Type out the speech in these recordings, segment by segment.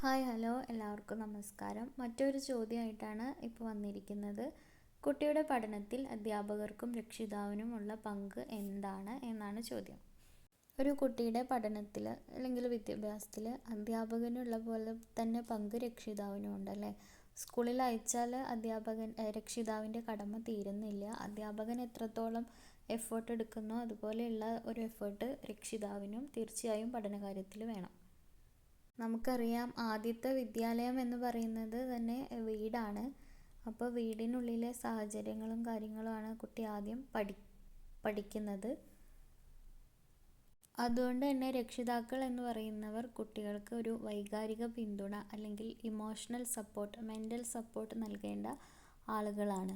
Hi hello. എല്ലാവർക്കും നമസ്കാരം. മറ്റൊരു ചോദ്യമായിട്ടാണ് ഇപ്പോൾ വന്നിരിക്കുന്നത്. കുട്ടിയുടെ പഠനത്തിൽ അധ്യാപകർക്കും രക്ഷിതാവിനുമുള്ള പങ്ക് എന്താണ് എന്നാണ് ചോദ്യം. ഒരു കുട്ടിയുടെ പഠനത്തിൽ അല്ലെങ്കിൽ വിദ്യാഭ്യാസത്തിൽ അധ്യാപകനുള്ള പോലെ തന്നെ പങ്ക് രക്ഷിതാവിനും ഉണ്ടല്ലേ സ്കൂളിൽ അയച്ചാൽ അധ്യാപകൻ രക്ഷിതാവിന്റെ കടമ തീരുന്നില്ല. അധ്യാപകൻ എത്രത്തോളം എഫേർട്ട് എടുക്കുന്നോ അതുപോലെയുള്ള ഒരു എഫേർട്ട് രക്ഷിതാവിനും തീർച്ചയായും പഠനകാര്യത്തിൽ വേണം. നമുക്കറിയാം ആദ്യത്തെ വിദ്യാലയം എന്ന് പറയുന്നത് തന്നെ വീടാണ്. അപ്പോൾ വീടിനുള്ളിലെ സാഹചര്യങ്ങളും കാര്യങ്ങളുമാണ് കുട്ടി ആദ്യം പഠി പഠിക്കുന്നത്. അതുകൊണ്ട് തന്നെ രക്ഷിതാക്കൾ എന്ന് പറയുന്നവർ കുട്ടികൾക്ക് ഒരു വൈകാരിക പിന്തുണ അല്ലെങ്കിൽ ഇമോഷണൽ സപ്പോർട്ട് മെന്റൽ സപ്പോർട്ട് നൽകേണ്ട ആളുകളാണ്.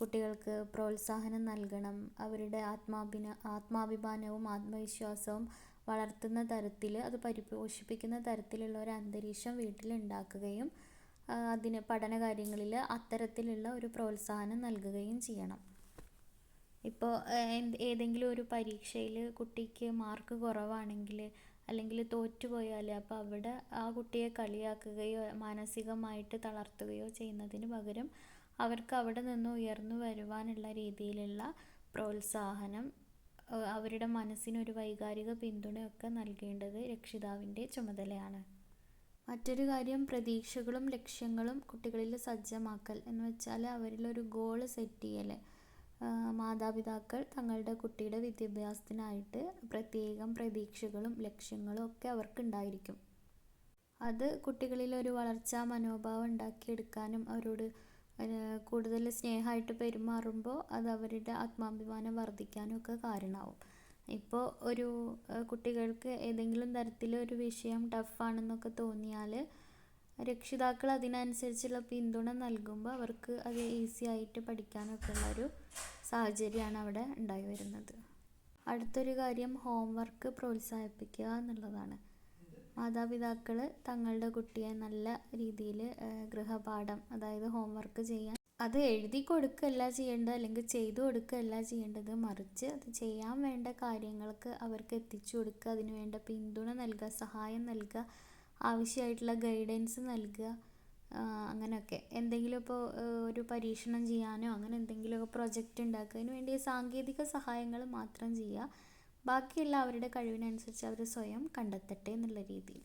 കുട്ടികൾക്ക് പ്രോത്സാഹനം നൽകണം അവരുടെ ആത്മാഭിന ആത്മാഭിമാനവും ആത്മവിശ്വാസവും വളർത്തുന്ന തരത്തിൽ അത് പരിപോഷിപ്പിക്കുന്ന തരത്തിലുള്ള ഒരു അന്തരീക്ഷം വീട്ടിലുണ്ടാക്കുകയും അതിന് പഠന കാര്യങ്ങളിൽ അത്തരത്തിലുള്ള ഒരു പ്രോത്സാഹനം നൽകുകയും ചെയ്യണം. ഇപ്പോൾ ഏതെങ്കിലും ഒരു പരീക്ഷയിൽ കുട്ടിക്ക് മാർക്ക് കുറവാണെങ്കിൽ അല്ലെങ്കിൽ തോറ്റുപോയാൽ അപ്പോൾ അവിടെ ആ കുട്ടിയെ കളിയാക്കുകയോ മാനസികമായിട്ട് തളർത്തുകയോ ചെയ്യുന്നതിന് പകരം അവർക്ക് അവിടെ നിന്ന് ഉയർന്നു വരുവാനുള്ള രീതിയിലുള്ള പ്രോത്സാഹനം അവരുടെ മനസ്സിനൊരു വൈകാരിക പിന്തുണയൊക്കെ നൽകേണ്ടത് രക്ഷിതാവിന്റെ ചുമതലയാണ്. മറ്റൊരു കാര്യം പ്രതീക്ഷകളും ലക്ഷ്യങ്ങളും കുട്ടികളിൽ സജ്ജമാക്കൽ എന്ന് വെച്ചാൽ അവരിലൊരു ഗോൾ സെറ്റ് ചെയ്യൽ. മാതാപിതാക്കൾ തങ്ങളുടെ കുട്ടിയുടെ വിദ്യാഭ്യാസത്തിനായിട്ട് പ്രത്യേകം പ്രതീക്ഷകളും ലക്ഷ്യങ്ങളും ഒക്കെ അവർക്കുണ്ടായിരിക്കും. അത് കുട്ടികളിൽ ഒരു വളർച്ചാ മനോഭാവം ഉണ്ടാക്കിയെടുക്കാനും അവരോട് കൂടുതൽ സ്നേഹമായിട്ട് പെരുമാറുമ്പോൾ അത് അവരുടെ ആത്മാഭിമാനം വർദ്ധിക്കാനും ഒക്കെ കാരണമാവും. ഇപ്പോൾ ഒരു കുട്ടികൾക്ക് ഏതെങ്കിലും തരത്തിലൊരു വിഷയം ടഫാണെന്നൊക്കെ തോന്നിയാൽ രക്ഷിതാക്കൾ അതിനനുസരിച്ചുള്ള പിന്തുണ നൽകുമ്പോൾ അവർക്ക് അത് ഈസി ആയിട്ട് പഠിക്കാനൊക്കെ ഉള്ള ഒരു സാഹചര്യമാണ് അവിടെ ഉണ്ടായി വരുന്നത്. അടുത്തൊരു കാര്യം ഹോംവർക്ക് പ്രോത്സാഹിപ്പിക്കുക എന്നുള്ളതാണ്. മാതാപിതാക്കൾ തങ്ങളുടെ കുട്ടിയെ നല്ല രീതിയിൽ ഗൃഹപാഠം അതായത് ഹോംവർക്ക് ചെയ്യാൻ. അത് എഴുതി കൊടുക്കുകയല്ല ചെയ്യേണ്ടത് അല്ലെങ്കിൽ ചെയ്തു കൊടുക്കുകയല്ല ചെയ്യേണ്ടത് മറിച്ച് അത് ചെയ്യാൻ വേണ്ട കാര്യങ്ങൾക്ക് അവർക്ക് എത്തിച്ചു കൊടുക്കുക അതിന് വേണ്ട പിന്തുണ നൽകുക സഹായം നൽകുക ആവശ്യമായിട്ടുള്ള ഗൈഡൻസ് നൽകുക അങ്ങനെയൊക്കെ. എന്തെങ്കിലും ഇപ്പോൾ ഒരു പരീക്ഷണം ചെയ്യാനോ അങ്ങനെ എന്തെങ്കിലുമൊക്കെ പ്രൊജക്റ്റ് ഉണ്ടാക്കുക അതിന് വേണ്ടി സാങ്കേതിക സഹായങ്ങൾ മാത്രം ചെയ്യുക. ബാക്കിയെല്ലാം അവരുടെ കഴിവിനനുസരിച്ച് അവർ സ്വയം കണ്ടെത്തട്ടെ എന്നുള്ള രീതിയിൽ.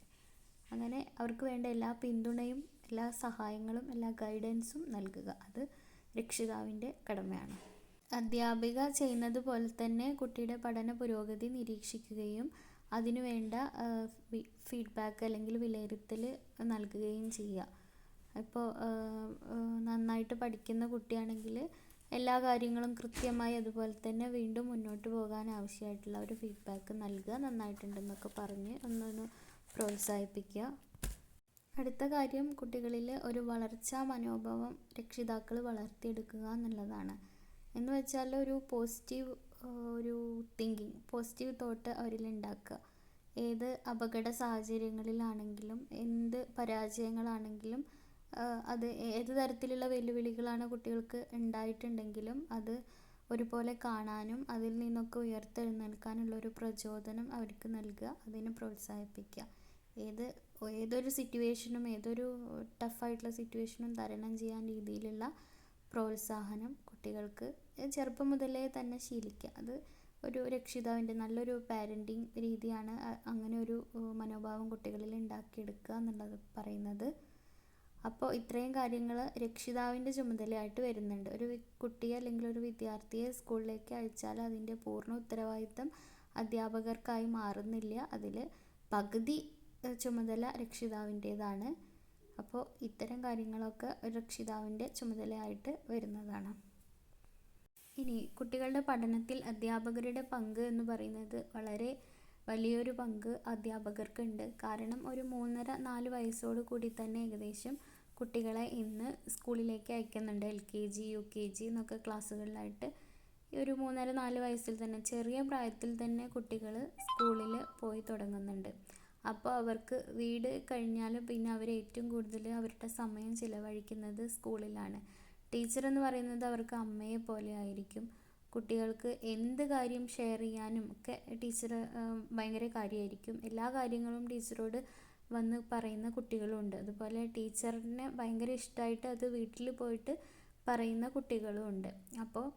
അങ്ങനെ അവർക്ക് വേണ്ട എല്ലാ പിന്തുണയും എല്ലാ സഹായങ്ങളും എല്ലാ ഗൈഡൻസും നൽകുക. അത് രക്ഷിതാവിന്റെ കടമയാണ്. അധ്യാപിക ചെയ്യുന്നത് പോലെ തന്നെ കുട്ടിയുടെ പഠന പുരോഗതി നിരീക്ഷിക്കുകയും അതിനു വേണ്ട ഫീഡ്ബാക്ക് അല്ലെങ്കിൽ വിലയിരുത്തൽ നൽകുകയും ചെയ്യുക. ഇപ്പോൾ നന്നായിട്ട് പഠിക്കുന്ന കുട്ടിയാണെങ്കിൽ എല്ലാ കാര്യങ്ങളും കൃത്യമായി അതുപോലെ തന്നെ വീണ്ടും മുന്നോട്ട് പോകാൻ ആവശ്യമായിട്ടുള്ള ഒരു ഫീഡ്ബാക്ക് നൽകുക. നന്നായിട്ടുണ്ടെന്നൊക്കെ പറഞ്ഞ് ഒന്നൊന്ന് പ്രോത്സാഹിപ്പിക്കുക. അടുത്ത കാര്യം കുട്ടികളിൽ ഒരു വളർച്ചാ മനോഭാവം രക്ഷിതാക്കൾ വളർത്തിയെടുക്കുക എന്നുള്ളതാണ്. എന്ന് വെച്ചാൽ ഒരു പോസിറ്റീവ് ഒരു തിങ്കിങ് പോസിറ്റീവ് തോട്ട് അവരിൽ ഉണ്ടാക്കുക ഏത് അപകട സാഹചര്യങ്ങളിലാണെങ്കിലും എന്ത് പരാജയങ്ങളാണെങ്കിലും അത് ഏത് തരത്തിലുള്ള വെല്ലുവിളികളാണ് കുട്ടികൾക്ക് ഉണ്ടായിട്ടുണ്ടെങ്കിലും അത് ഒരുപോലെ കാണാനും അതിൽ നിന്നൊക്കെ ഉയർത്തെഴുന്നേൽക്കാനുള്ള ഒരു പ്രചോദനം അവർക്ക് നൽകുക അതിനെ പ്രോത്സാഹിപ്പിക്കുക. ഏത് ഏതൊരു സിറ്റുവേഷനും ഏതൊരു ടഫായിട്ടുള്ള സിറ്റുവേഷനും തരണം ചെയ്യാൻ രീതിയിലുള്ള പ്രോത്സാഹനം കുട്ടികൾക്ക് ചെറുപ്പം മുതലേ തന്നെ ശീലിക്കുക. അത് ഒരു രക്ഷിതാവിന്റെ നല്ലൊരു പാരന്റിങ് രീതിയാണ് അങ്ങനെ ഒരു മനോഭാവം കുട്ടികളിൽ ഉണ്ടാക്കിയെടുക്കുക എന്നുള്ളത് പറയുന്നത്. അപ്പോൾ ഇത്രയും കാര്യങ്ങൾ രക്ഷിതാവിന്റെ ചുമതലയായിട്ട് വരുന്നുണ്ട്. ഒരു കുട്ടിയെ അല്ലെങ്കിൽ ഒരു വിദ്യാർത്ഥിയെ സ്കൂളിലേക്ക് അയച്ചാൽ അതിന്റെ പൂർണ ഉത്തരവാദിത്തം അധ്യാപകർക്കായി മാറുന്നില്ല. അതിൽ പകുതി ചുമതല രക്ഷിതാവിന്റേതാണ്. അപ്പോൾ ഇത്തരം കാര്യങ്ങളൊക്കെ ഒരു രക്ഷിതാവിന്റെ ചുമതലയായിട്ട് വരുന്നതാണ്. ഇനി കുട്ടികളുടെ പഠനത്തിൽ അധ്യാപകരുടെ പങ്ക് എന്ന് പറയുന്നത് വളരെ വലിയൊരു പങ്ക് അധ്യാപകർക്കുണ്ട്. കാരണം ഒരു മൂന്നര നാല് വയസ്സോട് കൂടി തന്നെ ഏകദേശം കുട്ടികളെ ഇന്ന് സ്കൂളിലേക്ക് അയക്കുന്നുണ്ട്. L K G U K G എന്നൊക്കെ ക്ലാസ്സുകളിലായിട്ട്. ഈ ഒരു മൂന്നര നാല് വയസ്സിൽ തന്നെ ചെറിയ പ്രായത്തിൽ തന്നെ കുട്ടികൾ സ്കൂളിൽ പോയി തുടങ്ങുന്നുണ്ട്. അപ്പോൾ അവർക്ക് വീട് കഴിഞ്ഞാൽ പിന്നെ അവർ ഏറ്റവും കൂടുതൽ അവരുടെ സമയം ചിലവഴിക്കുന്നത് സ്കൂളിലാണ്. ടീച്ചർ എന്ന് പറയുന്നത് അവർക്ക് അമ്മയെ പോലെ ആയിരിക്കും. കുട്ടികൾക്ക് എന്ത് കാര്യം ഷെയർ ചെയ്യാനും ഒക്കെ ടീച്ചർ ഭയങ്കര കാര്യമായിരിക്കും എല്ലാ കാര്യങ്ങളും ടീച്ചറോട് വന്ന് പറയുന്ന കുട്ടികളുമുണ്ട് അതുപോലെ ടീച്ചറിനെ ഭയങ്കര ഇഷ്ടമായിട്ട് അത് വീട്ടിൽ പോയിട്ട് പറയുന്ന കുട്ടികളും ഉണ്ട്. അപ്പോൾ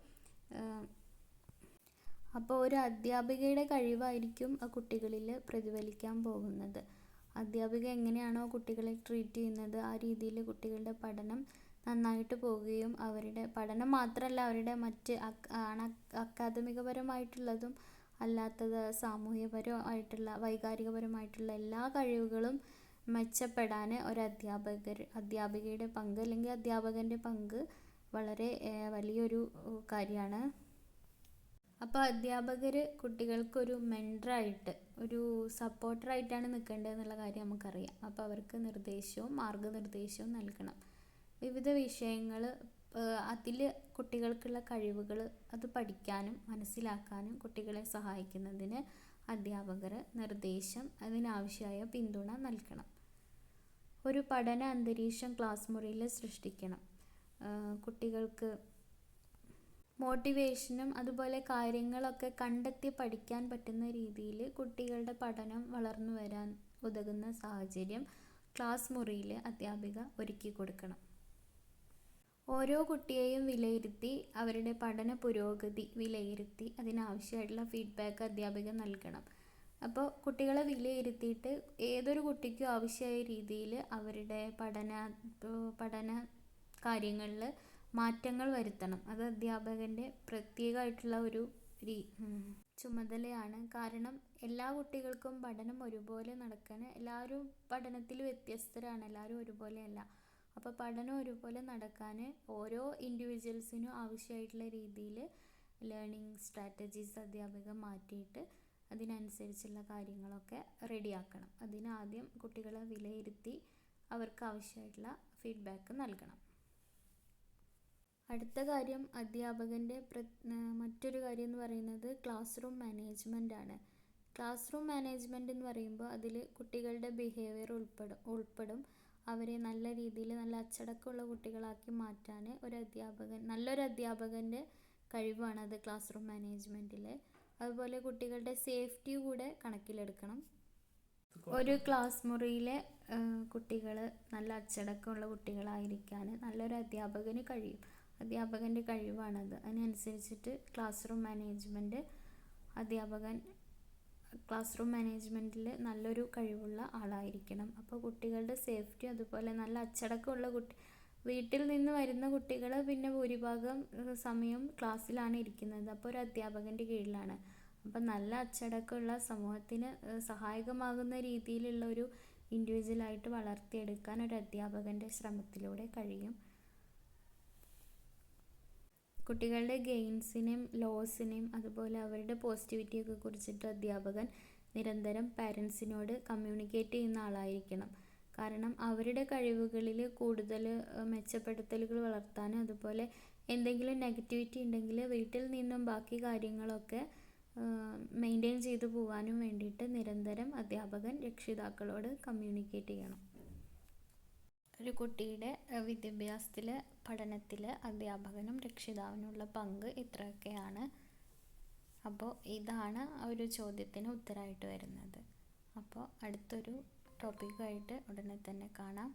അപ്പോൾ ഒരു അധ്യാപികയുടെ കഴിവായിരിക്കും ആ കുട്ടികളിൽ പ്രതിഫലിക്കാൻ പോകുന്നത്. അധ്യാപിക എങ്ങനെയാണോ കുട്ടികളെ ട്രീറ്റ് ചെയ്യുന്നത് ആ രീതിയിൽ കുട്ടികളുടെ പഠനം നന്നായിട്ട് പോവുകയും അവരുടെ പഠനം മാത്രമല്ല അവരുടെ മറ്റ് അക്കാദമികപരമായിട്ടുള്ളതും അല്ലാത്തത് സാമൂഹ്യപരമായിട്ടുള്ള വൈകാരികപരമായിട്ടുള്ള എല്ലാ കഴിവുകളും മെച്ചപ്പെടാൻ ഒരു അധ്യാപകർ അധ്യാപികയുടെ പങ്ക് അല്ലെങ്കിൽ അധ്യാപകന്റെ പങ്ക് വളരെ വലിയൊരു കാര്യമാണ്. അപ്പോൾ അധ്യാപകർ കുട്ടികൾക്കൊരു മെന്ററായിട്ട് ഒരു സപ്പോർട്ടറായിട്ടാണ് നിൽക്കേണ്ടത് എന്നുള്ള കാര്യം നമുക്കറിയാം. അപ്പോൾ അവർക്ക് നിർദ്ദേശവും മാർഗനിർദ്ദേശവും നൽകണം. വിവിധ വിഷയങ്ങൾ അതിൽ കുട്ടികൾക്കുള്ള കഴിവുകൾ അത് പഠിക്കാനും മനസ്സിലാക്കാനും കുട്ടികളെ സഹായിക്കുന്നതിന് അധ്യാപകർ നിർദ്ദേശം അതിനാവശ്യമായ പിന്തുണ നൽകണം. ഒരു പഠന അന്തരീക്ഷം ക്ലാസ് മുറിയിൽ സൃഷ്ടിക്കണം. കുട്ടികൾക്ക് മോട്ടിവേഷനും അതുപോലെ കാര്യങ്ങളൊക്കെ കണ്ടെത്തി പഠിക്കാൻ പറ്റുന്ന രീതിയിൽ കുട്ടികളുടെ പഠനം വളർന്നു വരാൻ ഉതകുന്ന സാഹചര്യം ക്ലാസ് മുറിയിൽ അധ്യാപിക ഒരുക്കി കൊടുക്കണം. ഓരോ കുട്ടിയെയും വിലയിരുത്തി അവരുടെ പഠന പുരോഗതി വിലയിരുത്തി അതിനാവശ്യമായിട്ടുള്ള ഫീഡ്ബാക്ക് അധ്യാപകൻ നൽകണം. അപ്പോൾ കുട്ടികളെ വിലയിരുത്തിയിട്ട് ഏതൊരു കുട്ടിക്കും ആവശ്യമായ രീതിയിൽ അവരുടെ പഠന പഠന കാര്യങ്ങളിൽ മാറ്റങ്ങൾ വരുത്തണം. അത് അധ്യാപകന്റെ പ്രത്യേകമായിട്ടുള്ള ഒരു ചുമതലയാണ്. കാരണം എല്ലാ കുട്ടികൾക്കും പഠനം ഒരുപോലെ നടക്കാൻ എല്ലാവരും പഠനത്തിൽ വ്യത്യസ്തരാണ് എല്ലാവരും ഒരുപോലെയല്ല. അപ്പോൾ പഠനം ഒരുപോലെ നടക്കാൻ ഓരോ ഇൻഡിവിജ്വൽസിനും ആവശ്യമായിട്ടുള്ള രീതിയിൽ ലേണിംഗ് സ്ട്രാറ്റജീസ് അധ്യാപിക മാറ്റിയിട്ട് അതിനനുസരിച്ചുള്ള കാര്യങ്ങളൊക്കെ റെഡിയാക്കണം അതിനാദ്യം കുട്ടികളെ വിലയിരുത്തി അവർക്ക് ആവശ്യമായിട്ടുള്ള ഫീഡ്ബാക്ക് നൽകണം. അടുത്ത കാര്യം അധ്യാപകന്റെ മറ്റൊരു കാര്യം എന്ന് പറയുന്നത് ക്ലാസ് റൂം മാനേജ്മെന്റ് ആണ്. ക്ലാസ് റൂം മാനേജ്മെന്റ് എന്ന് പറയുമ്പോൾ അതിൽ കുട്ടികളുടെ ബിഹേവിയർ ഉൾപ്പെടും ഉൾപ്പെടും. അവരെ നല്ല രീതിയിൽ നല്ല അച്ചടക്കമുള്ള കുട്ടികളാക്കി മാറ്റാൻ ഒരു അധ്യാപകൻ നല്ലൊരു അധ്യാപകന്റെ കഴിവാണ് അത് ക്ലാസ് റൂം മാനേജ്മെന്റിൽ അതുപോലെ കുട്ടികളുടെ സേഫ്റ്റി കൂടെ കണക്കിലെടുക്കണം. ഒരു ക്ലാസ് മുറിയിലെ കുട്ടികൾ നല്ല അച്ചടക്കമുള്ള കുട്ടികളായിരിക്കാൻ നല്ലൊരു അധ്യാപകന് കഴിയും. അധ്യാപകന്റെ കഴിവാണത്. അതിനനുസരിച്ചിട്ട് ക്ലാസ് റൂം മാനേജ്മെന്റ് അധ്യാപകൻ ക്ലാസ് റൂം മാനേജ്മെന്റിൽ നല്ലൊരു കഴിവുള്ള ആളായിരിക്കണം. അപ്പോൾ കുട്ടികളുടെ സേഫ്റ്റി അതുപോലെ നല്ല അച്ചടക്കമുള്ള കുട്ടി വീട്ടിൽ നിന്ന് വരുന്ന കുട്ടികൾ പിന്നെ ഭൂരിഭാഗം സമയം ക്ലാസ്സിലാണ് ഇരിക്കുന്നത്. അപ്പോൾ ഒരു അധ്യാപകന്റെ കീഴിലാണ്. അപ്പം നല്ല അച്ചടക്കമുള്ള സമൂഹത്തിന് സഹായകമാകുന്ന രീതിയിലുള്ള ഒരു ഇൻഡിവിജ്വലായിട്ട് വളർത്തിയെടുക്കാൻ ഒരു അധ്യാപകന്റെ ശ്രമത്തിലൂടെ കഴിയും. കുട്ടികളുടെ ഗെയിൻസിനെയും ലോസിനെയും അതുപോലെ അവരുടെ പോസിറ്റിവിറ്റിയൊക്കെ കുറിച്ചിട്ട് അധ്യാപകൻ നിരന്തരം പാരൻസിനോട് കമ്മ്യൂണിക്കേറ്റ് ചെയ്യുന്ന ആളായിരിക്കണം. കാരണം അവരുടെ കഴിവുകളിൽ കൂടുതൽ മെച്ചപ്പെടുത്തലുകൾ വളർത്താനും അതുപോലെ എന്തെങ്കിലും നെഗറ്റിവിറ്റി ഉണ്ടെങ്കിൽ വീട്ടിൽ നിന്നും ബാക്കി കാര്യങ്ങളൊക്കെ മെയിന്റെയിൻ ചെയ്തു പോകാനും വേണ്ടിയിട്ട് നിരന്തരം അധ്യാപകൻ രക്ഷിതാക്കളോട് കമ്മ്യൂണിക്കേറ്റ് ചെയ്യണം. ഒരു കുട്ടിയുടെ വിദ്യാഭ്യാസത്തിൽ പഠനത്തിൽ അധ്യാപകനും രക്ഷിതാവിനുള്ള പങ്ക് ഇത്രയൊക്കെയാണ്. അപ്പോൾ ഇതാണ് ഒരു ചോദ്യത്തിന് ഉത്തരമായിട്ട് വരുന്നത്. അപ്പോൾ അടുത്തൊരു ടോപ്പിക്കായിട്ട് ഉടനെ തന്നെ കാണാം.